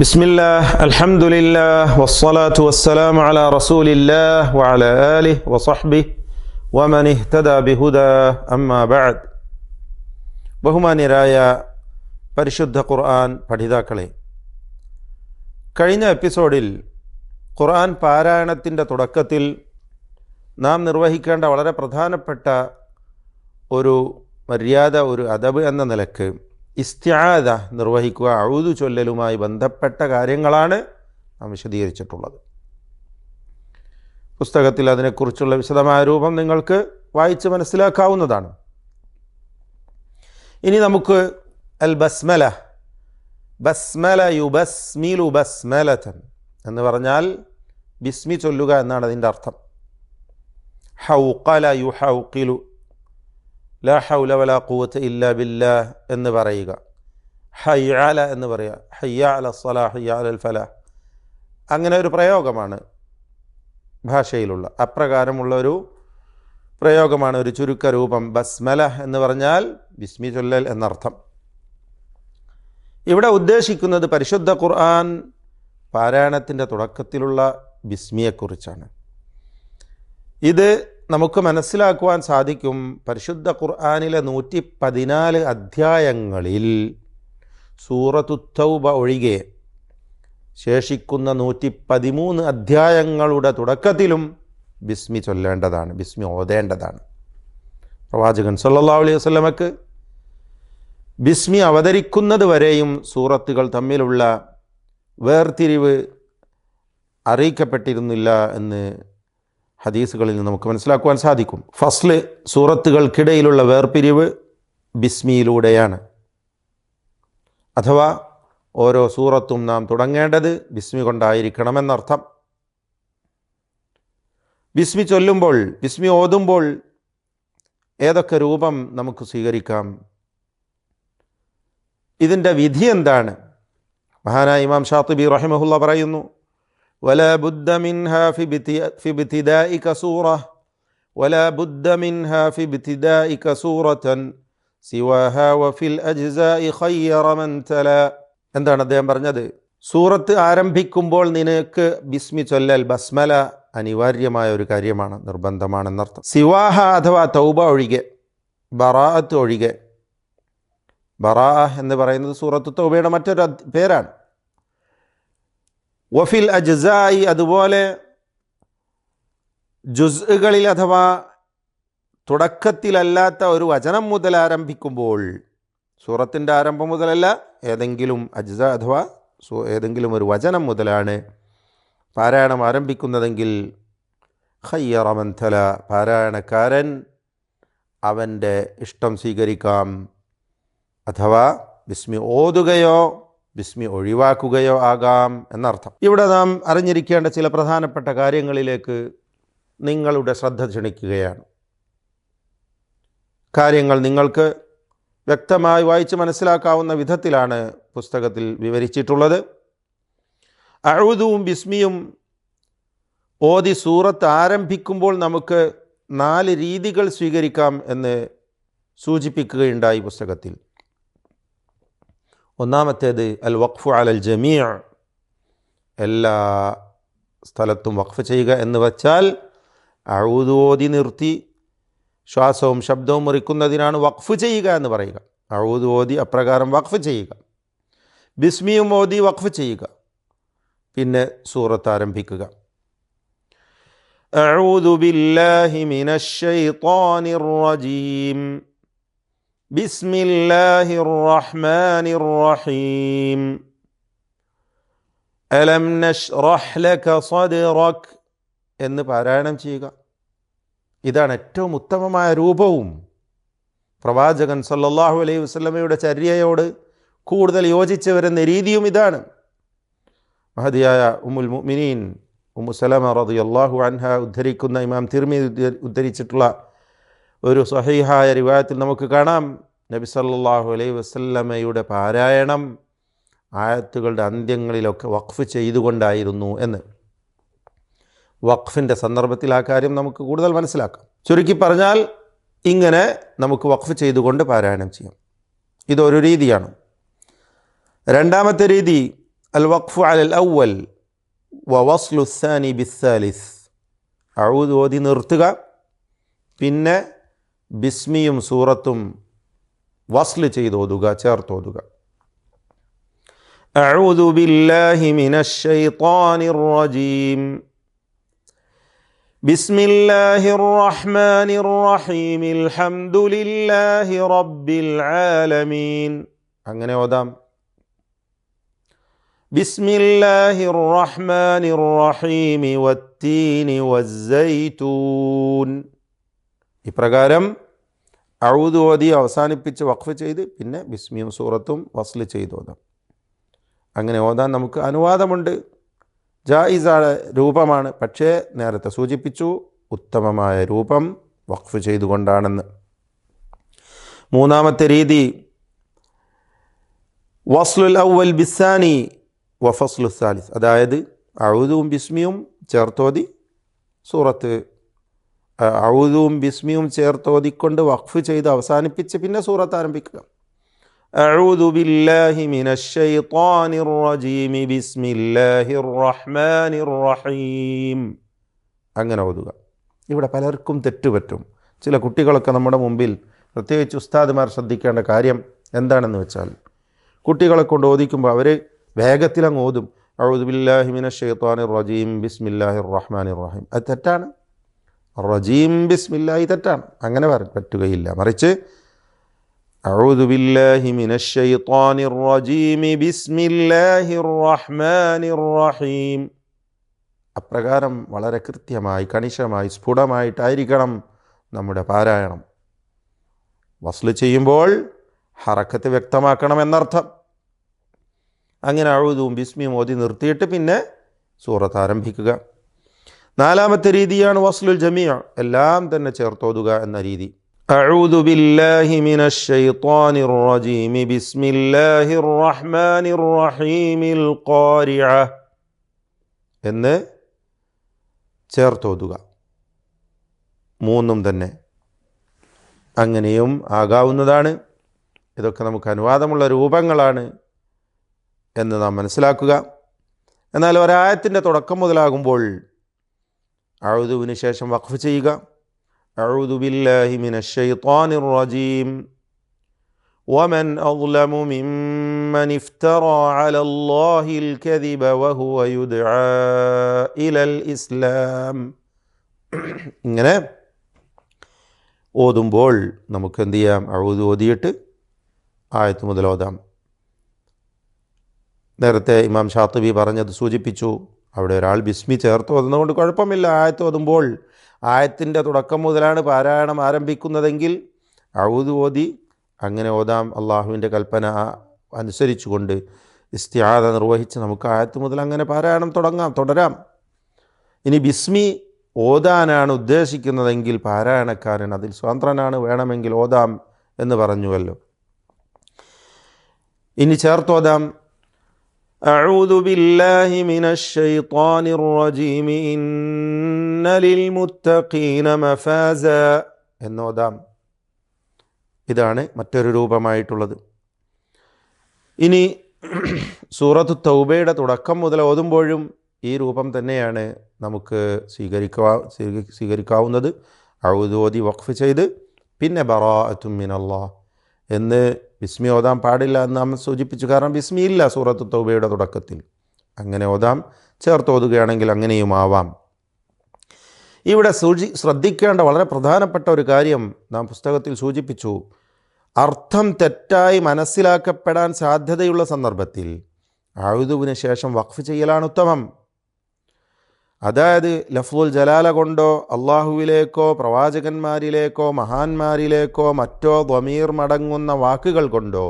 بسم الله الحمد لله والصلاة والسلام على رسول الله وعلى آله وصحبه ومن اهتدى بهدى أما بعد ബഹുമാന്യരായ പരിശുദ്ധ ഖുർആൻ പഠിതാക്കളെ കഴിഞ്ഞ എപ്പിസോഡിൽ ഖുർആൻ പാരായണത്തിൻ്റെ തുടക്കത്തിൽ നാം നിർവഹിക്കേണ്ട വളരെ പ്രധാനപ്പെട്ട ഒരു മര്യാദ ഒരു അദബ് എന്ന നിലക്ക് ഇസ്ത്യാദ നിർവഹിക്കുക അഴുതു ചൊല്ലലുമായി ബന്ധപ്പെട്ട കാര്യങ്ങളാണ് നാം വിശദീകരിച്ചിട്ടുള്ളത്. പുസ്തകത്തിൽ അതിനെക്കുറിച്ചുള്ള വിശദമായ രൂപം നിങ്ങൾക്ക് വായിച്ച് മനസ്സിലാക്കാവുന്നതാണ്. ഇനി നമുക്ക് അൽ ബസ്മല ബസ്മല യുബസ്മിലു ബസ്മലതൻ എന്ന് പറഞ്ഞാൽ ബിസ്മി ചൊല്ലുക എന്നാണ് അതിന്റെ അർത്ഥം. ഹൗ ഹൗക്കല യു ഹൗക്കിലു ലാ ഹൗല വല കൂവത്ത് ഇല്ല ബില്ല എന്ന് പറയുക. ഹയ്യാല എന്ന് പറയുക. ഹയ്യ അല സ്വല ഹയ്യ ഫല. അങ്ങനെ ഒരു പ്രയോഗമാണ് ഭാഷയിലുള്ള. അപ്രകാരമുള്ള ഒരു പ്രയോഗമാണ് ഒരു ചുരുക്ക രൂപം. ബസ്മല എന്ന് പറഞ്ഞാൽ ബിസ്മി ചൊല്ലൽ എന്നർത്ഥം. ഇവിടെ ഉദ്ദേശിക്കുന്നത് പരിശുദ്ധ ഖുർആൻ പാരായണത്തിന്റെ തുടക്കത്തിലുള്ള ബിസ്മിയെക്കുറിച്ചാണ്. ഇത് നമുക്ക് മനസ്സിലാക്കുവാൻ സാധിക്കും പരിശുദ്ധ ഖുർആാനിലെ നൂറ്റി പതിനാല് അധ്യായങ്ങളിൽ സൂറത്തുത്തൗബ ഒഴികെ ശേഷിക്കുന്ന നൂറ്റി പതിമൂന്ന് അധ്യായങ്ങളുടെ തുടക്കത്തിലും ബിസ്മി ചൊല്ലേണ്ടതാണ് ബിസ്മി ഓതേണ്ടതാണ്. പ്രവാചകൻ സല്ലാ അലൈഹി വസ്ലമക്ക് ബിസ്മി അവതരിക്കുന്നത് വരെയും സൂറത്തുകൾ തമ്മിലുള്ള വേർതിരിവ് അറിയിക്കപ്പെട്ടിരുന്നില്ല എന്ന് ഹദീസുകളിൽ നിന്ന് നമുക്ക് മനസ്സിലാക്കുവാൻ സാധിക്കും. ഫസ്ല് സൂറത്തുകൾക്കിടയിലുള്ള വേർപിരിവ് ബിസ്മിയിലൂടെയാണ്. അഥവാ ഓരോ സൂറത്തും നാം തുടങ്ങേണ്ടത് ബിസ്മി കൊണ്ടായിരിക്കണമെന്നർത്ഥം. ബിസ്മി ചൊല്ലുമ്പോൾ ബിസ്മി ഓതുമ്പോൾ ഏതൊക്കെ രൂപം നമുക്ക് സ്വീകരിക്കാം? ഇതിന്റെ വിധി എന്താണ്? മഹാനായ ഇമാം ഷാത്തുബി റഹിമഹുല്ല പറയുന്നു ولا بد منها في في ابتدائك سورة ولا بد منها في ابتدائك سورة سواها وفي الأجزاء خير من تلا എന്താണ് അദ്ദേഹം പറഞ്ഞത് സൂറത്ത് ആരംഭിക്കുമ്പോൾ നിനക്ക് ബിസ്മി ചൊല്ലൽ ബസ്മല അനിവാര്യമായ ഒരു കാര്യമാണ് നിർബന്ധമാണെന്നർത്ഥം സിവാഹ അഥവാ തൗബ ഒഴികെ ബറാഅത്ത് ഒഴികെ ബറാ എന്ന് പറയുന്നത് സൂറത്ത് തൗബയുടെ മറ്റൊരു പേരാണ് വഫിൽ അജ്സായി അതുപോലെ ജുസ്കളിൽ അഥവാ തുടക്കത്തിലല്ലാത്ത ഒരു വചനം മുതൽ ആരംഭിക്കുമ്പോൾ സൂറത്തിന്റെ ആരംഭം മുതലല്ല ഏതെങ്കിലും അജ്സ അഥവാ ഏതെങ്കിലും ഒരു വചനം മുതലാണ് പാരായണം ആരംഭിക്കുന്നതെങ്കിൽ ഖയ്യറമന്ധല പാരായണക്കാരൻ അവന്റെ ഇഷ്ടം സ്വീകരിക്കാം. അഥവാ ബിസ്മി ഓതുകയോ ബിസ്മി ഒഴിവാക്കുകയോ ആകാം എന്നർത്ഥം. ഇവിടെ നാം അറിഞ്ഞിരിക്കേണ്ട ചില പ്രധാനപ്പെട്ട കാര്യങ്ങളിലേക്ക് നിങ്ങളുടെ ശ്രദ്ധ ക്ഷണിക്കുകയാണ്. കാര്യങ്ങൾ നിങ്ങൾക്ക് വ്യക്തമായി വായിച്ച് മനസ്സിലാക്കാവുന്ന വിധത്തിലാണ് പുസ്തകത്തിൽ വിവരിച്ചിട്ടുള്ളത്. അഴുതുവും ബിസ്മിയും ഓതി സൂറത്ത് ആരംഭിക്കുമ്പോൾ നമുക്ക് നാല് രീതികൾ സ്വീകരിക്കാം എന്ന് സൂചിപ്പിക്കുകയുണ്ടായി പുസ്തകത്തിൽ. ഒന്നാമത്തേത് അൽ വഖഫു അലൽ ജമീ എല്ലാ സ്ഥലത്തും വഖഫ് ചെയ്യുക എന്ന് വച്ചാൽ അഴുതോതി നിർത്തി ശ്വാസവും ശബ്ദവും മുറിക്കുന്നതിനാണ് വഖഫ് ചെയ്യുക എന്ന് പറയുക അഴുത് ഓതി അപ്രകാരം വഖഫ് ചെയ്യുക ബിസ്മിയും ഓതി വഖഫ് ചെയ്യുക പിന്നെ സൂറത്ത് ആരംഭിക്കുക أعوذ بالله من الشيطان الرجيم بسم الله الرحمن الرحيم ألم نشرح لك صدرك എന്ന് പാരായണം ചെയ്യുക ഇതാണ് ഏറ്റവും ഉത്തമമായ രൂപവും പ്രവാചകൻ സല്ലല്ലാഹു അലൈഹി വസല്ലമയുടെ ചര്യയോട് കൂടുതൽ യോജിച്ച് വരുന്ന രീതിയും ഇതാണ് മഹതിയായ ഉമ്മുൽ മുഅ്മിനീൻ ഉമ്മു സലമ റളിയല്ലാഹു അൻഹ ഉദ്ധരിക്കുന്ന ഇമാം തിർമി ഉദ്ധരിച്ചിട്ടുള്ള ഒരു സഹീഹായ റിവായത്തിൽ നമുക്ക് കാണാം. നബി സല്ലാഹു അലൈ വസല്ലമയുടെ പാരായണം ആയത്തുകളുടെ അന്ത്യങ്ങളിലൊക്കെ വഖഫ് ചെയ്തുകൊണ്ടായിരുന്നു എന്ന്. വഖഫിന്റെ സന്ദർഭത്തിൽ ആ കാര്യം നമുക്ക് കൂടുതൽ മനസ്സിലാക്കാം. ചുരുക്കി പറഞ്ഞാൽ ഇങ്ങനെ നമുക്ക് വഖഫ് ചെയ്തുകൊണ്ട് പാരായണം ചെയ്യാം. ഇതൊരു രീതിയാണ്. രണ്ടാമത്തെ രീതി അൽ വഖഫ് അൽ അവൽ വസ്ലുസാനി ബിസാലിസ് അഴുതോതി നിർത്തുക. പിന്നെ ബിസ്മിയും സൂറത്തും വസ്ല് ചെയ്തോതുക ചേർത്തോതുക أعوذ بالله من الشيطان الرجيم بسم الله الرحمن الرحيم الحمد لله رب العالمين അങ്ങനെ ഓതാം بسم الله الرحمن الرحيم والتين والزيتون ഇപ്രകാരം അഴുതു ഓതി അവസാനിപ്പിച്ച് വഖഫ് ചെയ്ത് പിന്നെ ബിസ്മിയും സൂറത്തും വസ്ല് ചെയ്തോതാം അങ്ങനെ ഓതാൻ നമുക്ക് അനുവാദമുണ്ട്. ജായിസായ രൂപമാണ്. പക്ഷേ നേരത്തെ സൂചിപ്പിച്ചു ഉത്തമമായ രൂപം വഖഫ് ചെയ്തുകൊണ്ടാണെന്ന്. മൂന്നാമത്തെ രീതി വസ്ലുൽ ഔവൽ ബിസാനി വഫസ്ലു സാലിസ്. അതായത് അഴുതും ബിസ്മിയും ചേർത്തോതി സൂറത്ത് അഴുതുവും ബിസ്മിയും ചേർത്തോതിക്കൊണ്ട് വഖഫ് ചെയ്ത് അവസാനിപ്പിച്ച് പിന്നെ സൂറത്ത് ആരംഭിക്കുക أعوذ بالله من الشيطان الرجيم بسم الله الرحمن الرحيم അങ്ങനെ ഓതുക ഇവിടെ പലർക്കും തെറ്റുപറ്റും ചില കുട്ടികളൊക്കെ നമ്മുടെ മുമ്പിൽ പ്രത്യേകിച്ച് ഉസ്താദുമാർ ശ്രദ്ധിക്കേണ്ട കാര്യം എന്താണെന്ന് വെച്ചാൽ കുട്ടികളെ കൊണ്ട് ഓദിക്കുമ്പോൾ അവർ വേഗത്തിലങ്ങ് ഓതും അഴുദുബില്ലാഹിമിന ഷെയ്ത്താൻ റജീം ബിസ്മില്ലാഹി റഹ്മാൻ റഹീം അത് തെറ്റാണ് റജീം ബിസ്മില്ലാഹി തെറ്റാണ് അങ്ങനെ പറ പറ്റുകയില്ല മറിച്ച് أعوذ بالله من الشيطان الرجيم بسم الله الرحمن الرحيم അപ്രകാരം വളരെ കൃത്യമായി കണിശമായി സ്ഫുടമായിട്ടായിരിക്കണം നമ്മുടെ പാരായണം വസ്ല് ചെയ്യുമ്പോൾ ഹറക്കത്ത് വ്യക്തമാക്കണം എന്നർത്ഥം അങ്ങനെ അഴുതും ബിസ്മിയും ഓതി നിർത്തിയിട്ട് പിന്നെ സൂറത്ത് ആരംഭിക്കുക നാലാമത്തെ രീതിയാണ് വസ്ലുൽ ജമിയ എല്ലാം തന്നെ ചേർത്തോതുക എന്ന രീതി أعوذ بالله من الشيطان الرجيم بسم الله الرحمن الرحيم القارعة എന്ന് ചേർത്തോതുക മൂന്നും തന്നെ അങ്ങനെയും ആകാവുന്നതാണ് ഇതൊക്കെ നമുക്ക് അനുവാദമുള്ള രൂപങ്ങളാണ് എന്ന് നാം മനസ്സിലാക്കുക എന്നാൽ ഒരായത്തിൻ്റെ തുടക്കം മുതലാകുമ്പോൾ അഴുതുവിന് ശേഷം വഖഫ് ചെയ്യുക أعوذ بالله من الشيطان الرجيم ومن أظلم ممن افترى على الله الكذب وهو يدعى إلى الإسلام ഇങ്ങനെ ഓതുമ്പോൾ നമുക്ക് എന്ത് ചെയ്യാം അഴുത് ഓതിയിട്ട് ആയത്ത് മുതൽ ഓതാം നേരത്തെ ഇമാം ഷാത്തബി പറഞ്ഞത് സൂചിപ്പിച്ചു അവിടെ ഒരാൾ ബിസ്മി ചേർത്ത് ഓതുന്നതുകൊണ്ട് കുഴപ്പമില്ല. ആയത്ത് ഓതുമ്പോൾ ആയത്തിന്റെ തുടക്കം മുതലാണ് പാരായണം ആരംഭിക്കുന്നതെങ്കിൽ അഴുത് ഓതി അങ്ങനെ ഓതാം. അള്ളാഹുവിന്റെ കൽപ്പന അനുസരിച്ചുകൊണ്ട് ഇസ്തിയാത നിർവഹിച്ച് നമുക്ക് ആയത്ത് മുതൽ അങ്ങനെ പാരായണം തുടങ്ങാം തുടരാം. ഇനി ബിസ്മി ഓതാനാണ് ഉദ്ദേശിക്കുന്നതെങ്കിൽ പാരായണക്കാരൻ അതിൽ സ്വതന്ത്രനാണ് വേണമെങ്കിൽ ഓതാം എന്ന് പറഞ്ഞുവല്ലോ. ഇനി ചേർത്തോതാം أعوذ بالله من الشيطان الرجيم إن للمتقين مفازا എന്നോതാം ഇതാണ് മറ്റൊരു രൂപമായിട്ടുള്ളത് ഇനി സൂറത്ത് തൗബയുടെ തുടക്കം മുതൽ ഓതുമ്പോഴും ഈ രൂപം തന്നെയാണ് നമുക്ക് സ്വീകരിക്കുക സ്വീകരിക്കാവുന്നത് അഴുതോതി വഖഫ് ചെയ്ത് പിന്നെ ബറാഅത്തും മിനല്ലാ എന്ന് ബിസ്മി ഓതാൻ പാടില്ല എന്ന് നാം സൂചിപ്പിച്ചു. കാരണം ബിസ്മി ഇല്ല സൂറത്ത് തൗബയുടെ തുടക്കത്തിൽ. അങ്ങനെ ഓതാം ചേർത്ത് ഓതുകയാണെങ്കിൽ അങ്ങനെയും ആവാം. ഇവിടെ സൂചി ശ്രദ്ധിക്കേണ്ട വളരെ പ്രധാനപ്പെട്ട ഒരു കാര്യം നാം പുസ്തകത്തിൽ സൂചിപ്പിച്ചു. അർത്ഥം തെറ്റായി മനസ്സിലാക്കപ്പെടാൻ സാധ്യതയുള്ള സന്ദർഭത്തിൽ ആയുധുവിന് ശേഷം വഖഫ് ചെയ്യലാണ് ഉത്തമം. അതായത് ലഫ്ലുൽ ജലാല കൊണ്ടോ അള്ളാഹുവിലേക്കോ പ്രവാചകന്മാരിലേക്കോ മഹാന്മാരിലേക്കോ മറ്റോ ദ്വമീർ മടങ്ങുന്ന വാക്കുകൾ കൊണ്ടോ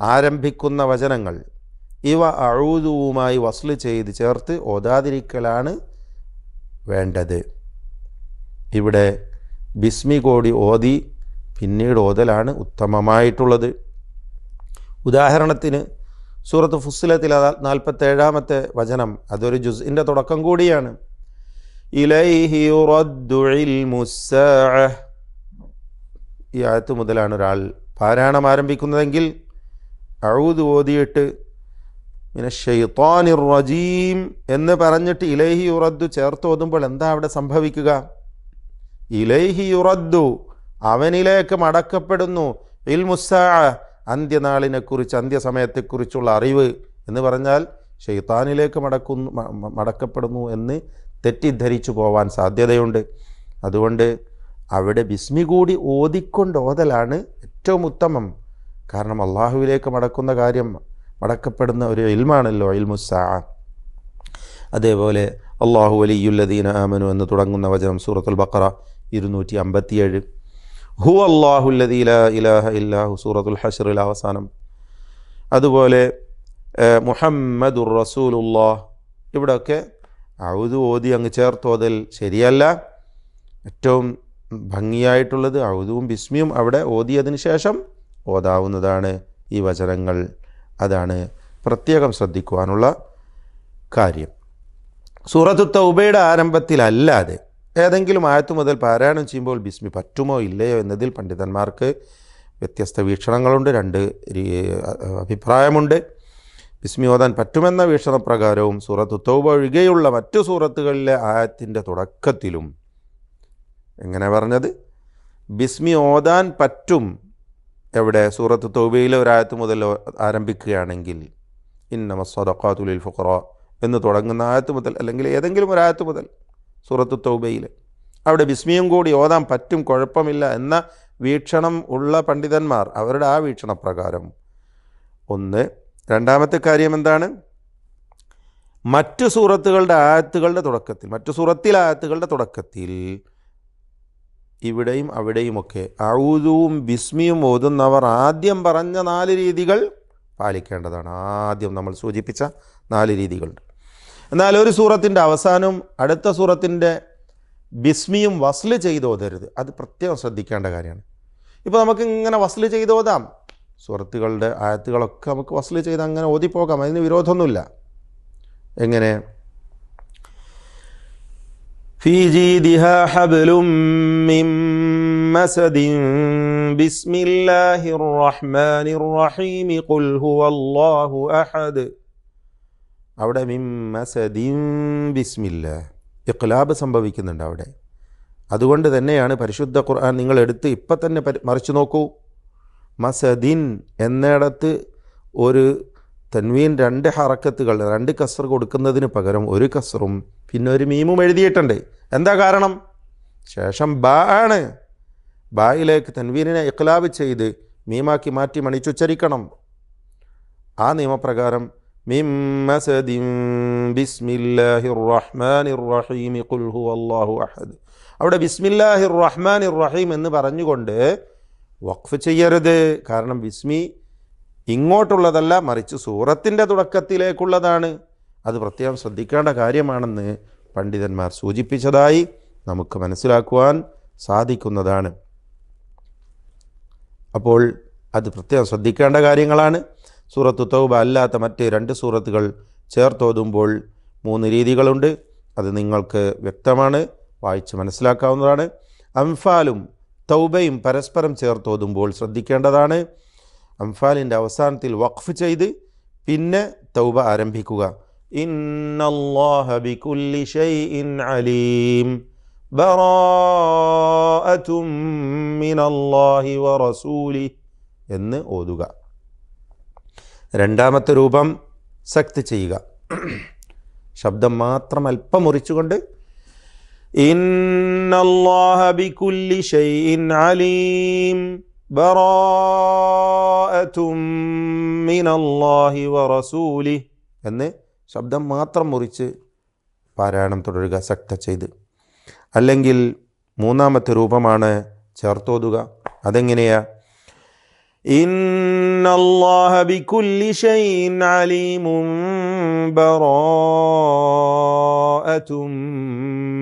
ആരംഭിക്കുന്ന വചനങ്ങൾ. ഇവ അഴുതുവുമായി വസ്ലു ചെയ്ത് ചേർത്ത് ഓതാതിരിക്കലാണ് വേണ്ടത്. ഇവിടെ ബിസ്മി കോടി ഓതി പിന്നീട് ഓതലാണ് ഉത്തമമായിട്ടുള്ളത്. ഉദാഹരണത്തിന് സൂറത്ത് ഫുസ്സിലത്തിൽ നാൽപ്പത്തേഴാമത്തെ വചനം അതൊരു ജുസിന്റെ തുടക്കം കൂടിയാണ്. ഇലൈഹി ഈ ആയത്ത് മുതലാണ് ഒരാൾ പാരായണം ആരംഭിക്കുന്നതെങ്കിൽ അഴുത് ഓതിയിട്ട് മിനഷെയ്ത്താനിർ റജീം എന്ന് പറഞ്ഞിട്ട് ഇലൈഹി യുറദ്ദു ചേർത്ത് ഓതുമ്പോൾ എന്താ അവിടെ സംഭവിക്കുക? ഇലൈഹി യുറദ്ദു അവനിലേക്ക് മടക്കപ്പെടുന്നു. ഇൽമുസാ അന്ത്യനാളിനെക്കുറിച്ച് അന്ത്യസമയത്തെക്കുറിച്ചുള്ള അറിവ് എന്ന് പറഞ്ഞാൽ ഷെയ്ത്താനിലേക്ക് മടക്കുന്നു മടക്കപ്പെടുന്നു എന്ന് തെറ്റിദ്ധരിച്ചു പോവാൻ സാധ്യതയുണ്ട്. അതുകൊണ്ട് അവിടെ ബിസ്മി കൂടി ഓതിക്കൊണ്ട് ഓതലാണ് ഏറ്റവും ഉത്തമം. കാരണം അള്ളാഹുവിലേക്ക് മടക്കുന്ന കാര്യം മടക്കപ്പെടുന്ന ഒരു ഇൽമാണല്ലോ ഇൽമുസാ അതേപോലെ അള്ളാഹു വലിയുല്ലദീന ആമനു എന്ന് തുടങ്ങുന്ന വചനം സൂറത്തുൽ ബക്കറ ഇരുന്നൂറ്റി അമ്പത്തിയേഴ് ഹു അള്ളാഹുല്ലദീല ഇലാഹ ഇല്ലാഹു സൂറത്തുൽ ഹഷറിൽ അവസാനം. അതുപോലെ മുഹമ്മദുർ റസൂലുല്ലാഹ് ഇവിടെയൊക്കെ ഔദു ഓതി അങ്ങ് ചേർത്തോതൽ ശരിയല്ല. ഏറ്റവും ഭംഗിയായിട്ടുള്ളത് ഔതുവും ബിസ്മിയും അവിടെ ഓതിയതിന് ശേഷം ഓതാവുന്നതാണ് ഈ വചനങ്ങൾ. അതാണ് പ്രത്യേകം ശ്രദ്ധിക്കുവാനുള്ള കാര്യം. സൂറത്തു തൗബയുടെ ആരംഭത്തിലല്ലാതെ ഏതെങ്കിലും ആയത്തു മുതൽ പാരായണം ചെയ്യുമ്പോൾ ബിസ്മി പറ്റുമോ ഇല്ലയോ എന്നതിൽ പണ്ഡിതന്മാർക്ക് വ്യത്യസ്ത വീക്ഷണങ്ങളുണ്ട്. രണ്ട് അഭിപ്രായമുണ്ട്. ബിസ്മി ഓതാൻ പറ്റുമെന്ന വീക്ഷണപ്രകാരവും സൂറത്ത് തൗബ ഒഴികെയുള്ള മറ്റു സൂറത്തുകളിലെ ആയത്തിന്റെ തുടക്കത്തിലും എങ്ങനെ പറഞ്ഞത്? ബിസ്മി ഓതാൻ പറ്റും എവിടെ? സൂറത്ത് തൗബയിലെ ഒരായത്ത് മുതൽ ആരംഭിക്കുകയാണെങ്കിൽ ഇന്നമ സദഖാത്തുലിൽ ഫുഖറ എന്ന് തുടങ്ങുന്ന ആയത്ത് മുതൽ അല്ലെങ്കിൽ ഏതെങ്കിലും ഒരായത്ത് മുതൽ സൂറത്ത് തൗബയിൽ. അവിടെ ബിസ്മിയും കൂടി ഓതാൻ പറ്റും കുഴപ്പമില്ല എന്ന വീക്ഷണം ഉള്ള പണ്ഡിതന്മാർ അവരുടെ ആ വീക്ഷണപ്രകാരം ഒന്ന് രണ്ടാമത്തെ കാര്യം എന്താണ്? മറ്റു സൂറത്തുകളുടെ ആയത്തുകളുടെ തുടക്കത്തിൽ മറ്റു സൂറത്തിൽ ആയത്തുകളുടെ തുടക്കത്തിൽ ഇവിടെയും അവിടെയുമൊക്കെ ഔദുവും ബിസ്മിയും ഓതുന്നവർ ആദ്യം പറഞ്ഞ നാല് രീതികൾ പാലിക്കേണ്ടതാണ്. ആദ്യം നമ്മൾ സൂചിപ്പിച്ച നാല് രീതികളുണ്ട്. എന്നാൽ ഒരു സൂറത്തിന്റെ അവസാനവും അടുത്ത സൂറത്തിന്റെ ബിസ്മിയും വസ്ല് ചെയ്തോതരുത് അത് പ്രത്യേകം ശ്രദ്ധിക്കേണ്ട കാര്യമാണ്. ഇപ്പോൾ നമുക്ക് ഇങ്ങനെ വസ്ല് ചെയ്ത് ഓതാം സൂറത്തുകളുടെ ആയത്തുകളൊക്കെ നമുക്ക് വസ്ല് ചെയ്ത് അങ്ങനെ ഓതിപ്പോകാം അതിന് വിരോധമൊന്നുമില്ല എങ്ങനെ في جيدها حبل من مسد بسم الله الرحمن الرحيم قل هو الله أحد അവിടെ മിം മസദിൻ ബിസ്മില്ല ഇഖ്ലാബ് സംഭവിക്കുന്നുണ്ട് അവിടെ അതുകൊണ്ട് തന്നെയാണ് പരിശുദ്ധ ഖുർആൻ നിങ്ങൾ എടുത്ത് ഇപ്പം തന്നെ പരി- മറിച്ചു നോക്കൂ മസദിൻ എന്നിടത്ത് ഒരു തൻവീൻ രണ്ട് ഹറക്കത്തുകൾ രണ്ട് കസർ കൊടുക്കുന്നതിന് പകരം ഒരു കസറും പിന്നെ ഒരു മീമും എഴുതിയിട്ടുണ്ട്. എന്താ കാരണം? ശേഷം ബാ ആണ്. ബായിലേക്ക് തൻവീനിനെ ഇഖ്ലാബ് ചെയ്ത് മീമാക്കി മാറ്റി മണിച്ചുച്ചരിക്കണം. ആ നിയമപ്രകാരം അവിടെ ബിസ്മില്ലാഹിർ റഹ്മാനിർ റഹീം എന്ന് പറഞ്ഞുകൊണ്ട് വഖഫ് ചെയ്യരുത്. കാരണം ബിസ്മി ഇങ്ങോട്ടുള്ളതല്ല മറിച്ച് സൂറത്തിന്റെ തുടക്കത്തിലേക്കുള്ളതാണ്. അത് പ്രത്യേകം ശ്രദ്ധിക്കേണ്ട കാര്യമാണെന്ന് പണ്ഡിതന്മാർ സൂചിപ്പിച്ചതായി നമുക്ക് മനസ്സിലാക്കുവാൻ സാധിക്കുന്നതാണ്. അപ്പോൾ അത് പ്രത്യേകം ശ്രദ്ധിക്കേണ്ട കാര്യങ്ങളാണ്. സൂറത്ത് തൗബ അല്ലാത്ത മറ്റ് രണ്ട് സൂറത്തുകൾ ചേർത്തോതുമ്പോൾ മൂന്ന് രീതികളുണ്ട്. അത് നിങ്ങൾക്ക് വ്യക്തമാണ് വായിച്ച് മനസ്സിലാക്കാവുന്നതാണ്. അംഫാലും തൗബയും പരസ്പരം ചേർത്തോതുമ്പോൾ ശ്രദ്ധിക്കേണ്ടതാണ്. അംഫാലിന്റെ അവസാനത്തിൽ വഖഫ് ചെയ്ത് പിന്നെ തൗബ ആരംഭിക്കുക. അലീം. എന്ന് ഓതുക. രണ്ടാമത്തെ രൂപം സക്തി ചെയ്യുക. ശബ്ദം മാത്രം അല്പം മുറിച്ചുകൊണ്ട് ഇന്നല്ലാഹ ബികുല്ലി عَلِيمٌ അലീം مِّنَ മിനല്ലാഹി وَرَسُولِهِ എന്ന് ശബ്ദം മാത്രം മുറിച്ച് പാരായണം തുടരുക സക്ത ചെയ്ത്. അല്ലെങ്കിൽ മൂന്നാമത്തെ രൂപമാണ് ചേർത്തോതുക. അതെങ്ങനെയാ? إن الله بكل شيء عليم براءة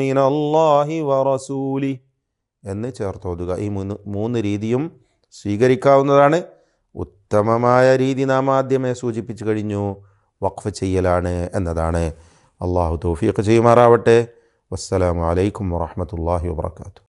من الله ورسوله എന്ന് ചേർത്തോതുക ഈ മൂന്ന് മൂന്ന് രീതിയും സ്വീകരിക്കാവുന്നതാണ് ഉത്തമമായ രീതി നാം ആദ്യമേ സൂചിപ്പിച്ചു കഴിഞ്ഞു വഖഫ് ചെയ്യലാണ് എന്നതാണ് അള്ളാഹു തൗഫീഖ് ചെയ്യുമാറാവട്ടെ വസ്സലാമു അലൈക്കും വറഹ്മത്തുള്ളാഹി വബർക്കാത്തു